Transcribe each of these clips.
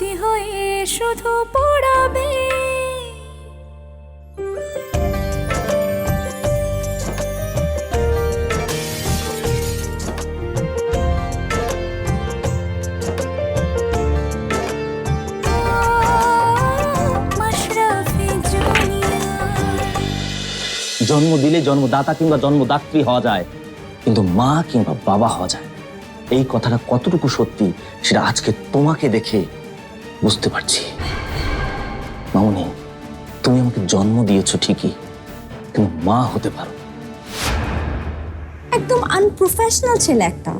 স্মৃতি হয়ে শুধু পড়াবে। জন্ম দিলে জন্মদাতা কিংবা জন্মদাত্রী হওয়া যায়, কিন্তু মা কিংবা বাবা হওয়া যায়। এই কথাটা কতটুকু সত্যি, সেটা আজকে তোমাকে দেখে বুঝতে পারছি। মামনি তুমি আমাকে জন্ম দিয়েছ ঠিকই কিন্তু মা হতে পারো। একদম আনপ্রফেশনাল ছেলে একটা।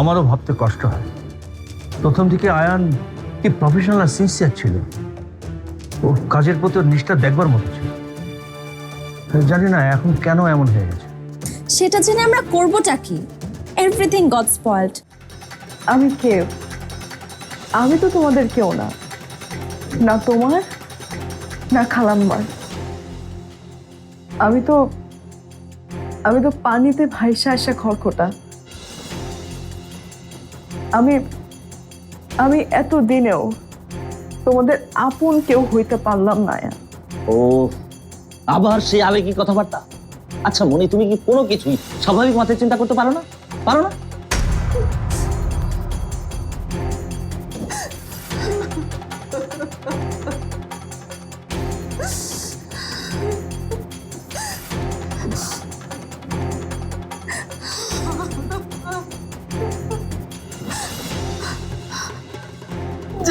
আমারও ভাবতে কষ্ট হয়। প্রথম দিকে আয়ান কি প্রফেশনাল আর সিনসিয়ার ছিল। ও কাজের প্রতি ওর নিষ্ঠা দেখবার মতো ছিল। জানি না এখন কেন এমন হয়ে গেছে। সেটা জেনে আমরা করবোটা কি? এভরিথিং গড স্পয়েলড আমি কে? আমি তো তোমাদের কেউ না। না তোমার, না খালাম্মার। আমি তো আমি তো পানিতে ভাইসা আসা খড়খোটা। আমি আমি এত দিনেও তোমাদের আপন কেউ হইতে পারলাম না ও, আবার সেই আবেগী কথাবার্তা? আচ্ছা মনি তুমি কি কোনো কিছুই স্বাভাবিক মাথায় চিন্তা করতে পারো না? পারো না?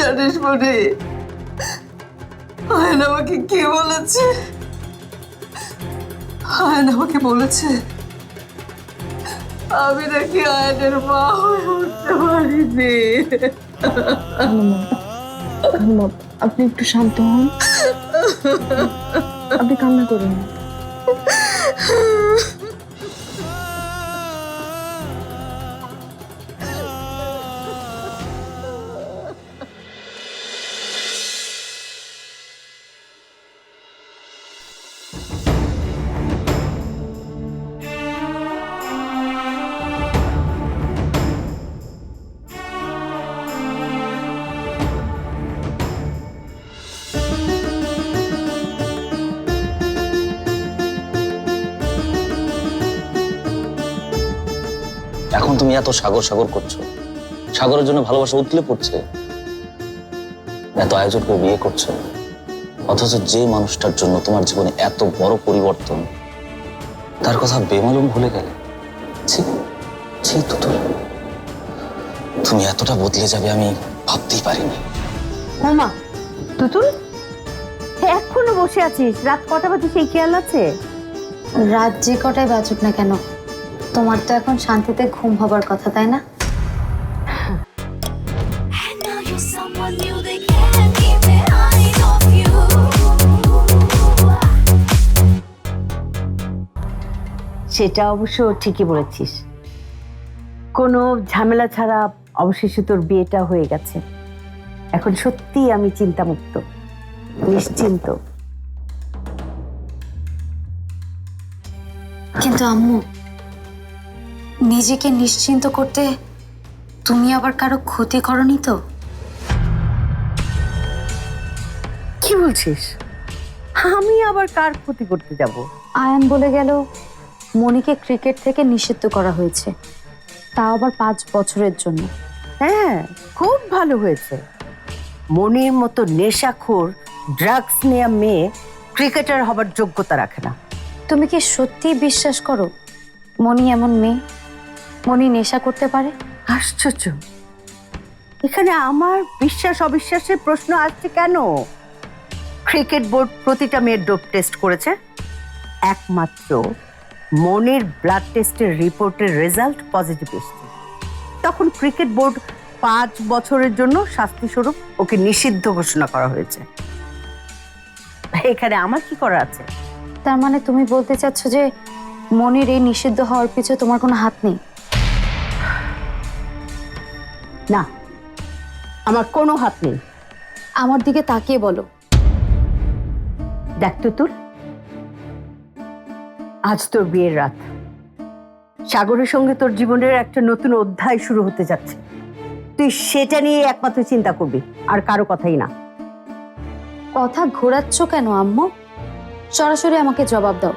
জানিস মনে আয়ন আমাকে কে বলেছে? আয়ন আমাকে বলেছে, আমি নাকি আয়নের মা হয়ে উঠতে পারিনি। আপনি একটু শান্ত হন। আপনি কান্না করুন এখন তুমি এত সাগর সাগর করছ। সাগরের জন্য ভালোবাসা উতলে পড়ছে। এত আয়োজন করে বিয়ে করছ। অথচ যে মানুষটার জন্য তোমার জীবনে এত বড় পরিবর্তন তার কথা বেমালুম ভুলে গেলে? ছি ছি তুতুল তুমি এতটা বদলে যাবে আমি ভাবতেই পারিনি। মামা তুতুল এখনও বসে আছিস? রাত কটা বাজে? সেই খেয়াল আছে? রাত যে কটায় বাজুক না কেন? তোমার তো এখন শান্তিতে ঘুম হবার কথা তাই না. সেটা অবশ্য ঠিকই বলেছিস। কোনো ঝামেলা ছাড়া অবশেষে তোর বিয়েটা হয়ে গেছে। এখন সত্যি আমি চিন্তামুক্ত নিশ্চিন্ত। কিন্তু আম্মু নিজেকে নিশ্চিন্ত করতে তুমি আবার কারও ক্ষতি করনি তো? কি বলছিস? আমি আবার কার ক্ষতি করতে যাব? আয়ান বলে গেল মনিকে ক্রিকেট থেকে নিষিদ্ধ করা হয়েছে। তাও আবার পাঁচ বছরের জন্য। হ্যাঁ খুব ভালো হয়েছে। মনির মতো নেশাখোর ড্রাগস নেওয়া মেয়ে ক্রিকেটার হবার যোগ্যতা রাখে না। তুমি কি সত্যি বিশ্বাস করো মনি এমন মেয়ে? মনি নেশা করতে পারে? আশ্চর্য। এখানে আমার বিশ্বাস অবিশ্বাসের প্রশ্ন আসছে কেন? ক্রিকেট বোর্ড প্রতিটা মেয়ের ডোপ টেস্ট করেছে। একমাত্র মনের ব্লাড টেস্টের রিপোর্টের রেজাল্ট পজিটিভ এসছে। তখন ক্রিকেট বোর্ড পাঁচ বছরের জন্য শাস্তি স্বরূপ ওকে নিষিদ্ধ ঘোষণা করা হয়েছে। এখানে আমার কি করা আছে? তার মানে তুমি বলতে চাচ্ছ যে মনির এই নিষিদ্ধ হওয়ার পিছনে তোমার কোনো হাত নেই? না আমার কোনো হাত নেই। আমার দিকে তাকিয়ে বলো। দেখ তো তোর। আজ তোর বিয়ের রাত। সাগরের সঙ্গে তোর জীবনের একটা নতুন অধ্যায় শুরু হতে যাচ্ছে। তুই সেটা নিয়ে একমাত্র চিন্তা করবি আর কারও কথাই না। কথা ঘোরাচ্ছ কেন আম্মু? সরাসরি আমাকে জবাব দাও।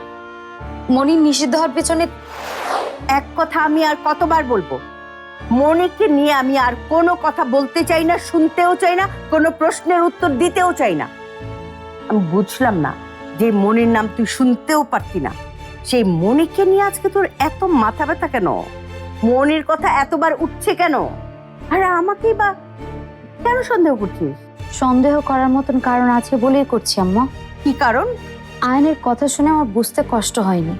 মনির নিষিদ্ধ হওয়ার পেছনে এক কথা আমি আর কতবার বলব? মনিকে নিয়ে আমি আর কোনো কথা বলতে চাই না শুনতেও চাই না কোনো প্রশ্নের উত্তর দিতেও চাই না। আমি বুঝলাম না যে মনির নাম তুই শুনতেও পারতি না। সেই মনিকে নিয়ে আজকে তোর এত মাথা ব্যথা কেন? মনির কথা এতবার উঠছে কেন? আর আমাকেই বা কেন সন্দেহ করছিস? সন্দেহ করার মতন কারণ আছে বলেই করছি আম্মা। কি কারণ? আয়নের কথা শুনে আমার বুঝতে কষ্ট হয়নি।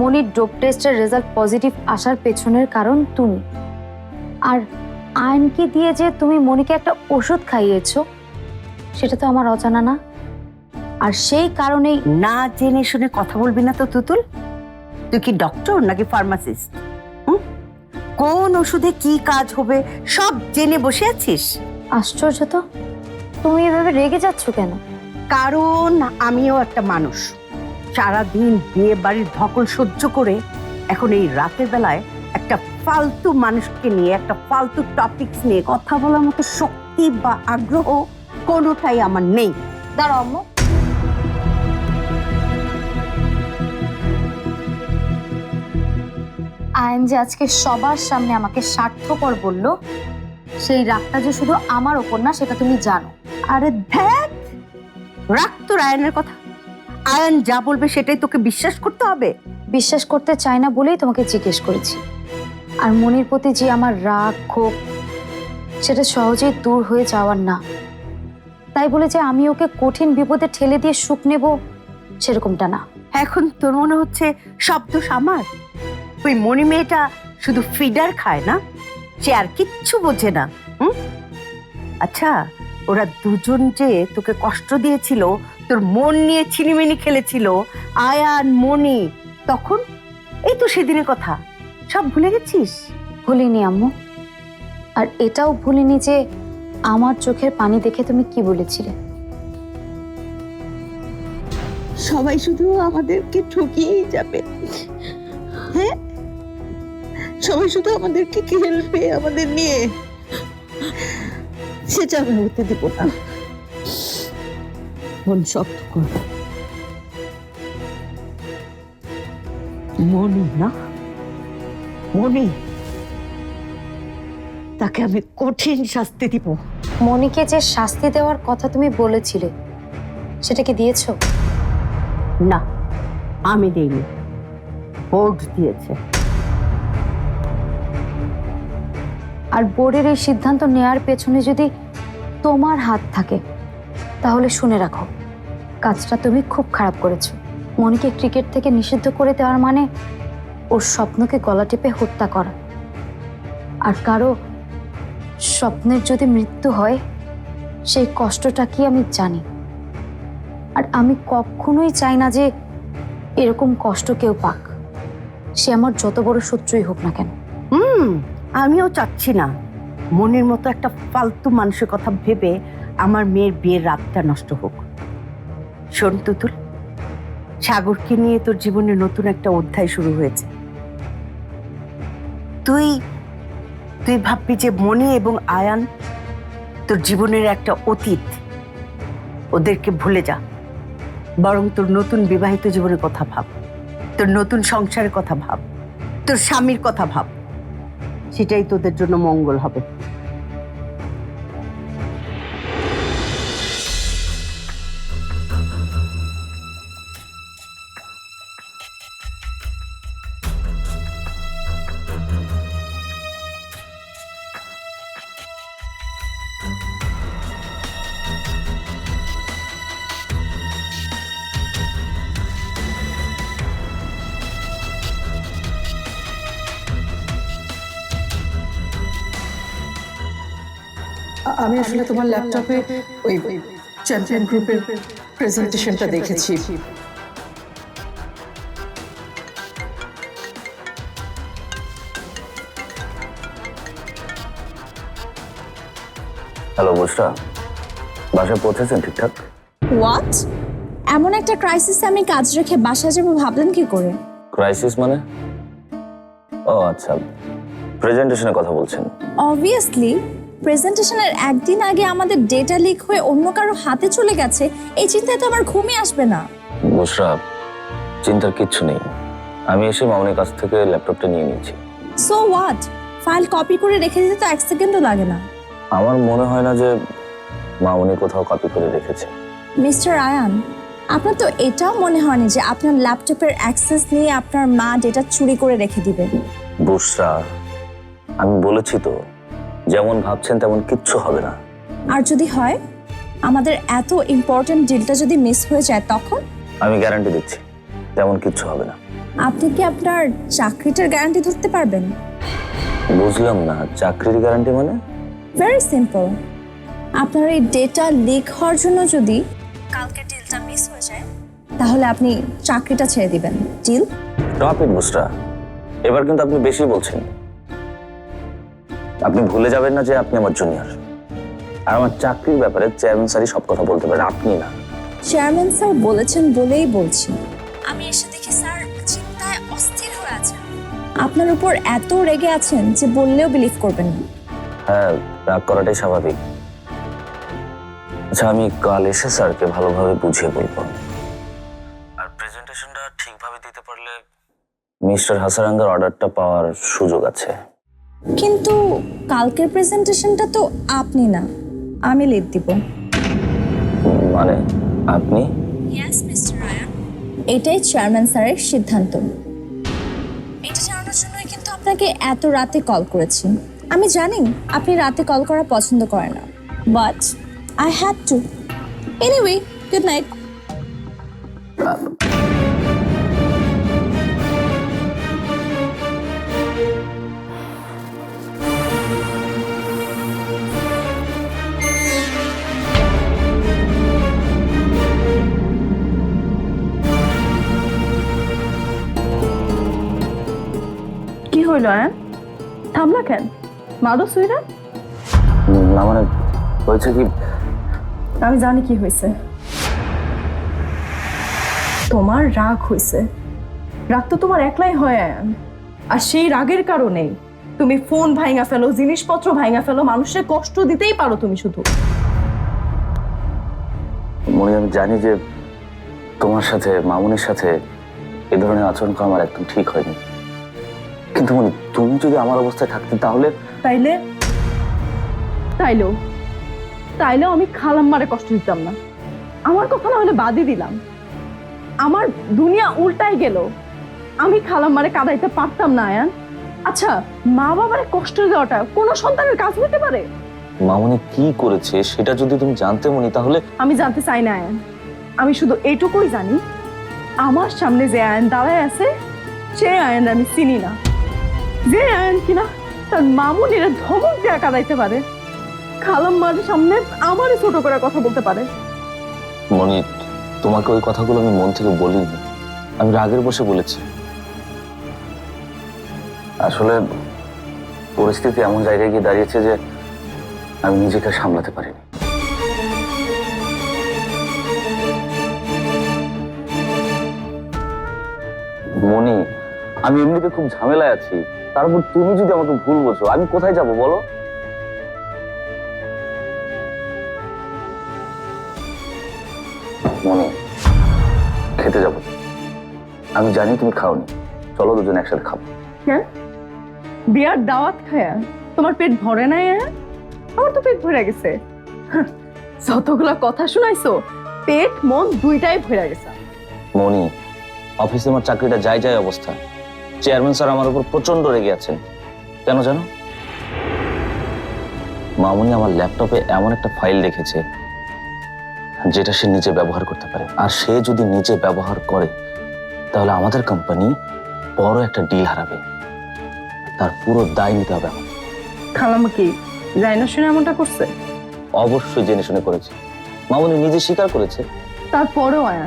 মনির ডোপ টেস্টের রেজাল্ট পজিটিভ আসার পেছনের কারণ তুমি। আর আয়নকে দিয়ে যে তুমি মনিকে একটা ওষুধ খাইয়েছো সেটা তো আমার অজানা না। আর সেই কারণেই না জেনে শুনে কথা বলবি না তো তুতুল। তুই কি ডক্টর নাকি ফার্মাসিস্ট কোন ওষুধে কি কাজ হবে সব জেনে বসে আছিস? আশ্চর্য তো। তুমি এভাবে রেগে যাচ্ছ কেন? কারণ আমিও একটা মানুষ। সারাদিন বিয়ে বাড়ির ধকল সহ্য করে এখন এই রাতের বেলায় একটা ফালতু মানুষকে নিয়ে, একটা ফালতু টপিকস নিয়ে কথা বলার মতো শক্তি বা আগ্রহ কোনোটাই আমার নেই। দাঁড়াও আম্মু। আয়ন যে আজকে সবার সামনে আমাকে স্বার্থপর বলল, সেই রাগটা যে শুধু আমার ওপর না, সেটা তুমি জানো। আরে ধ্যাত রাখ তোর আয়নের কথা। আয়ন যা বলবে সেটাই তোকে বিশ্বাস করতে হবে? বিশ্বাস করতে চাই না বলেই তোমাকে জিজ্ঞেস করেছি। আর মনির প্রতি যে আমার রাগ ক্ষোভ সেটা সহজেই দূর হয়ে যাওয়ার না। তাই বলে যে আমি ওকে কঠিন বিপদে ঠেলে দিয়ে সুখ নেব সেরকমটা না। এখন তোর মনে হচ্ছে সব দোষ আমার? ওই মণি মেয়েটা শুধু ফিডার খায় না? সে আর কিচ্ছু বোঝে না হুম? আচ্ছা ওরা দুজন যে তোকে কষ্ট দিয়েছিল তোর মন নিয়ে ছিনিমিনি খেলেছিল আয়ান মনি তখন এই তো সেদিনের কথা। সব ভুলে গেছিস? ভুলিনি আম্মু। আর এটাও ভুলিনি যে আমার চোখের পানি দেখে তুমি কি বলেছিলে। সবাই শুধু আমাদেরকে ঠকিয়েই যাবে। হ্যাঁ? সবাই শুধু আমাদেরকে খেলবে আমাদের নিয়ে। সেটা আমি হতে দেব না। মন শক্ত কর। মনি না। মনি। তাকে আমি কঠিন শাস্তি দিব। মনিকে যে শাস্তি দেওয়ার কথা তুমি বলেছিলে সেটা কি দিয়েছ? না আমি দেইনি। বোর্ড দিয়েছে। আর বোর্ডের এই সিদ্ধান্ত নেয়ার পেছনে যদি তোমার হাত থাকে, তাহলে শুনে রাখো, কাজটা তুমি খুব খারাপ করেছ। মনিকে ক্রিকেট থেকে নিষিদ্ধ করে দেওয়ার মানে ওর স্বপ্নকে গলা টিপে হত্যা করা। আর কারও স্বপ্নের যদি মৃত্যু হয়, সেই কষ্টটা কি আমি জানি? আর আমি কখনোই চাই না যে এরকম কষ্ট কেউ পাক। সে আমার যত বড় শত্রুই হোক না কেন। হুম আমিও চাচ্ছি না। মনের মতো একটা ফালতু মানুষের কথা ভেবে আমার মেয়ের বিয়ের রাতটা নষ্ট হোক। শোন তুতুল, সাগরকে নিয়ে তোর জীবনে নতুন একটা অধ্যায় শুরু হয়েছে। তুই তুই ভাববি যে মনি এবং আয়ান তোর জীবনের একটা অতীত। ওদেরকে ভুলে যা। বরং তোর নতুন বিবাহিত জীবনের কথা ভাব। তোর নতুন সংসারের কথা ভাব। তোর স্বামীর কথা ভাব। সেটাই তোদের জন্য মঙ্গল হবে। আমি আসলে তোমার ল্যাপটপে ওই চ্যাম্পিয়ন গ্রুপের প্রেজেন্টেশনটা দেখেছি। হ্যালো বুসরা বাসায় পৌঁছেছেন ঠিকঠাক? হোয়াট এমন একটা ক্রাইসিসে আমি কাজ রেখে বাসায় যাব ভাবলেন কি করে? ক্রাইসিস মানে? ও আচ্ছা। প্রেজেন্টেশনের কথা বলছেন। অবভিয়াসলি প্রেজেন্টেশনের একদিন আগে আমাদের ডেটা লিক হয়ে অন্য কারও হাতে চলে গেছে এই চিন্তায় তো আমার ঘুমই আসবে না। বুসরা চিন্তার কিচ্ছু নেই। আমি এসে মামনির কাছ থেকে ল্যাপটপটা নিয়ে নিয়েছি। সো হোয়াট ফাইল কপি করে রেখে দিতে তো এক সেকেন্ডও লাগে না। আমার মনে হয় না যে মামনি কোথাও কপি করে রেখেছে। মিস্টার আয়ান আপনার তো এটাও মনে হয়নি যে আপনার ল্যাপটপের অ্যাক্সেস নিয়ে আপনার মা ডেটা চুরি করে রেখে দিবে। বুসরা আমি বলেছি তো যেমন ভাবছেন তেমন কিচ্ছু হবে না। আর যদি হয় আমাদের এত ইম্পর্ট্যান্ট ডিলটা যদি মিস হয়ে যায় তখন? আমি গ্যারান্টি দিচ্ছি তেমন কিচ্ছু হবে না। আপনি কি আপনার চাকরিটার গ্যারান্টি ধরতে পারবেন? বুঝলাম না চাকরির গ্যারান্টি মানে? ভেরি সিম্পল আপনার এই ডেটা লিক হওয়ার জন্য যদি কালকে ডিলটা মিস হয়ে যায় তাহলে আপনি চাকরিটা ছেড়ে দিবেন। ডিল স্টপ ইট এবার কিন্তু আপনি বেশি বলছেন। আপনি ভুলে যাবেন না যে আপনি আমার জুনিয়র আর আমার চাকরির ব্যাপারে চেয়ারম্যান স্যারই সব কথা বলতে পারেন আপনি না। চেয়ারম্যান স্যার বলেছেন বলেই বলছি। আমি এসে দেখি স্যার চিন্তায় অস্থির হয়ে আছেন। আপনার উপর এত রেগে আছেন যে বললেও বিলিভ করবেন না। হ্যাঁ রাগ করাটাই স্বাভাবিক। আচ্ছা আমি কাল এসে স্যারকে ভালোভাবে বুঝিয়ে বলব। আর প্রেজেন্টেশনটা ঠিকভাবে দিতে পারলে মিস্টার হাসারাঙ্গার অর্ডারটা পাওয়ার সুযোগ আছে। কিন্তু কালকের প্রেজেন্টেশনটা তো আপনি না আমি লিড দিব। মানে আপনি? ইয়েস মিস্টার রায়ান এটাই চেয়ারম্যান স্যারের সিদ্ধান্ত। এটা জানানোর জন্যই কিন্তু আপনাকে এত রাতে কল করেছি। আমি জানি আপনি রাতে কল করা পছন্দ করেন না but I had to anyway good night হইল আয়ান থামলা কেন? মাদো সুইরা না মানে হয়েছে কি? আমি জানি কি হয়েছে। তোমার রাগ হয়েছে। রাগ তো তোমার একলাই হয়। আয়ান আর সেই রাগের কারণেই তুমি ফোন ভাঙা ফেলো জিনিসপত্র ভাঙা ফেলো মানুষের কষ্ট দিতেই পারো তুমি শুধু। মনে আমি জানি যে তোমার সাথে মামুনের সাথে এ ধরনের আচরণ করা আমার একদম ঠিক হয়নি। কিন্তু মনে তুমি যদি আমার অবস্থায় থাকতে তাহলে? তাইলে? তাইলেও? তাইলেও আমি খালাম্মারে কষ্ট দিতাম না। আমার কথা না হলে বাদই দিলাম। আমার দুনিয়া উল্টাই গেল। আমি খালাম্মারে কাদাইতে পারতাম না আয়ান। আচ্ছা মা বাবারে কষ্ট দেওয়াটা কোনো সন্তানের কাজ হতে পারে? মামুনি কি করেছে সেটা যদি তুমি জানতে মনি তাহলে? আমি জানতে চাই না আয়ান। আমি শুধু এইটুকুই জানি আমার সামনে যে আয়ন দাঁড়ায় আছে সে আয়ন আমি চিনি না। যে আয়ন কিনা, তার মামুনিরা ধমক দেয়া কাদাইতে পারে। খালাম্মার সামনে আমারই ছোট করে কথা বলতে পারে। মনি তোমাকে ওই কথাগুলো আমি মন থেকে বলিনি। আমি রাগের বসে বলেছি। আসলে পরিস্থিতি এমন জায়গায় গিয়ে দাঁড়িয়েছে যে আমি নিজেকে সামলাতে পারিনি। মনি আমি এমনিতে খুব ঝামেলায় আছি। তারপর তুমি যদি আমাকে ভুল বোঝো আমি কোথায় যাব বলো? মনে খেতে যাব। আমি জানি তুমি খাওনি। চলো দুজন একসাথে খাব। হ্যাঁ? বিয়ার দাওয়াত খায়া তোমার পেট ভরে নাই হ্যাঁ? আমার তো পেট ভরে গেছে। যতগুলা কথা শুনাইছো পেট মন দুইটাই ভরে গেছে। মনি অফিসে আমার চাকরিটা যাই যায় অবস্থা। চেয়ারম্যান স্যার আমার উপর প্রচণ্ড রেগে আছেন। কেন জানো? মামুনি আমার ল্যাপটপে এমন একটা ফাইল রেখেছে যেটা সে নিজে ব্যবহার করতে পারে। আর সে যদি নিজে ব্যবহার করে তাহলে আমাদের কোম্পানি বড় একটা ডিল হারাবে। তার পুরো দায় নিতে হবে আমাকে খালাম্মা কি যাই না শুনে এমনটা করছে? অবশ্যই জেনে শুনে করেছে। মামুনি নিজে স্বীকার করেছে। তারপরেও আয়া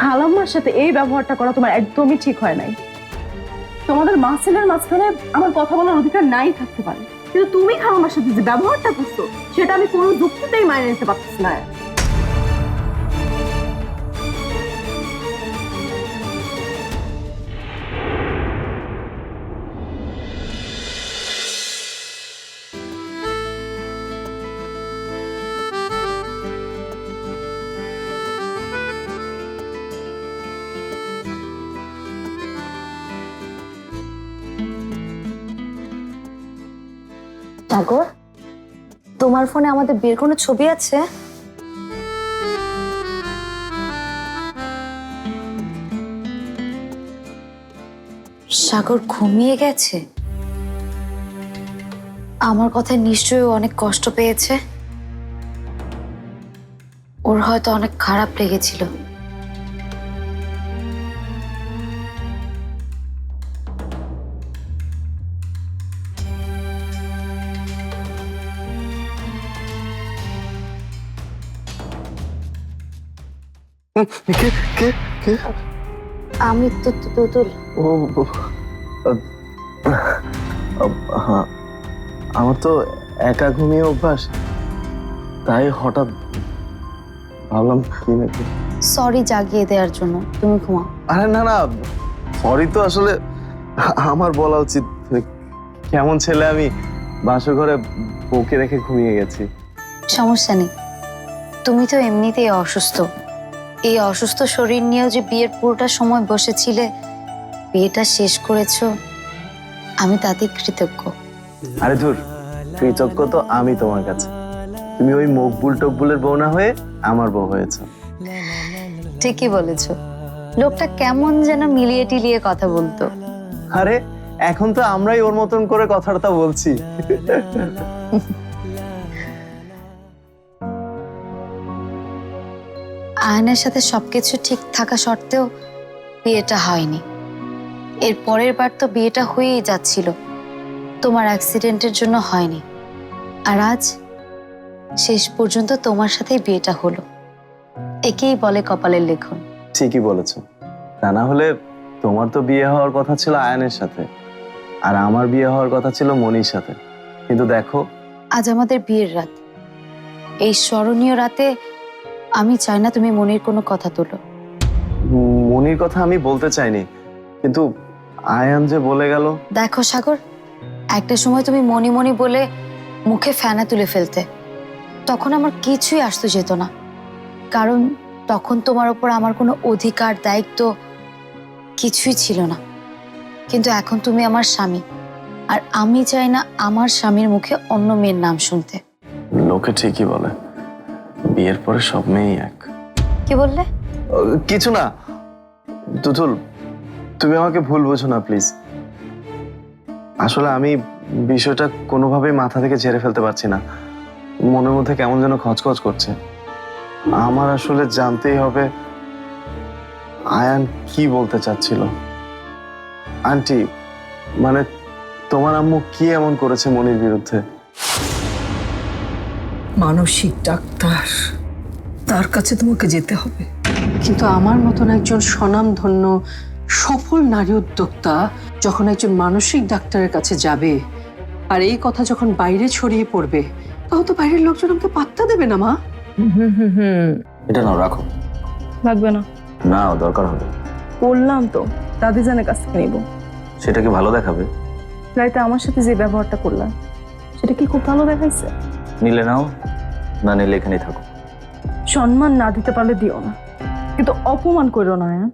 খালাম্মার সাথে এই ব্যবহারটা করা তোমার একদমই ঠিক হয় নাই। তোমাদের মাসেলের মাঝখানে আমার কথা বলার অধিকার নাই থাকতে পারে। কিন্তু তুমি খালাম্মার সাথে যে ব্যবহারটা করছ, সেটা আমি কোনো যুক্তিতেই মানিয়ে নিতে পারতেছি না। সাগর, তোমার ফোনে আমাদের বিয়ের কোনো ছবি আছে? সাগর ঘুমিয়ে গেছে। আমার কথায় নিশ্চয়ই অনেক কষ্ট পেয়েছে। ওর হয়তো অনেক খারাপ লেগেছিল। কে কে কে? আমি তো ও হ্যাঁ। আমার তো একা ঘুমিয়ে অভ্যাস। তাই হঠাৎ ভাবলাম কি নাকি সরি জাগিয়ে দেওয়ার জন্য তুমি ঘুমাও। আরে না না সরি তো আসলে আমার বলা উচিত কেমন ছেলে আমি বাসর ঘরে বউকে রেখে ঘুমিয়ে গেছি। সমস্যা নেই। তুমি তো এমনিতেই অসুস্থ। এই অসুস্থ শরীর নিয়েও যে বিয়ের পুরোটা সময় বসেছিলে বিয়েটা শেষ করেছ আমি তাতে কৃতজ্ঞ। আরে ধুর কৃতজ্ঞ তো আমি তোমার কাছে। তুমি ওই মকবুল টকবুলের বউ না হয়ে আমার বউ হয়েছ। ঠিকই বলেছ। লোকটা কেমন যেন মিলিয়ে টিলিয়ে কথা বলতো। আরে এখন তো আমরাই ওর মতন করে কথাটা বলছি। আয়নের সাথে সবকিছু ঠিক থাকা সত্ত্বেও বিয়েটা হয়নি। এর পরের বার তো বিয়েটা হয়েই যাচ্ছিল। তোমার অ্যাক্সিডেন্টের জন্য হয়নি। আর আজ শেষ পর্যন্ত তোমার সাথেই বিয়েটা হলো। একেই বলে কপালের লেখন। ঠিকই বলেছ। তা না হলে তোমার তো বিয়ে হওয়ার কথা ছিল আয়নের সাথে। আর আমার বিয়ে হওয়ার কথা ছিল মনির সাথে। কিন্তু দেখো। আজ আমাদের বিয়ের রাত। এই স্মরণীয় রাতে আমি চাই না তুমি মনির কোনো কথা তোলো। মনির কথা আমি বলতে চাইনি কিন্তু আয়ান যে বলে গেল। দেখো সাগর একটা সময় তুমি মনি মনি বলে মুখে ফেনা তুলে ফেলতে তখন আমার কিছুই আসতো যেত না। কারণ তখন তোমার ওপর আমার কোনো অধিকার দায়িত্ব কিছুই ছিল না। কিন্তু এখন তুমি আমার স্বামী আর আমি চাই না আমার স্বামীর মুখে অন্য মেয়ের নাম শুনতে। লোকে ঠিকই বলে। বিয়ের পরে সব মেয়েই এক। কি বললে? কিছু না। তুতুল তুমি আমাকে ভুল বোঝো না প্লিজ। আসলে আমি বিষয়টা কোনোভাবেই মাথা থেকে ঝেড়ে ফেলতে পারছি না। মনের মধ্যে কেমন যেন খচখচ করছে। আমার আসলে জানতেই হবে আয়ান কি বলতে চাচ্ছিল। আন্টি মানে তোমার আম্মু কি এমন করেছে মনির বিরুদ্ধে? মানসিক ডাক্তার। তার কাছে তোমাকে যেতে হবে। কিন্তু আমার মতন একজন স্বনামধন্য সফল নারী উদ্যোক্তা যখন একজন মানসিক ডাক্তারের কাছে যাবে আর এই কথা যখন বাইরে ছড়িয়ে পড়বে তাহলে তো বাইরের লোকজন আমাকে পাত্তা দেবে না মা। এটা নাও রাখো। লাগবে না। না দরকার হবে। বললাম তো দাদিজানের কাছ থেকে নিব। সেটা কি ভালো দেখাবে? রাইতে আমার সাথে যে ব্যবহারটা করলাম সেটা কি খুব ভালো দেখাইছে? নিলে নাও, না নিলে এখানেই থাকো। সম্মান না দিতে পারলে দিও না। কিন্তু অপমান করো না হ্যাঁ?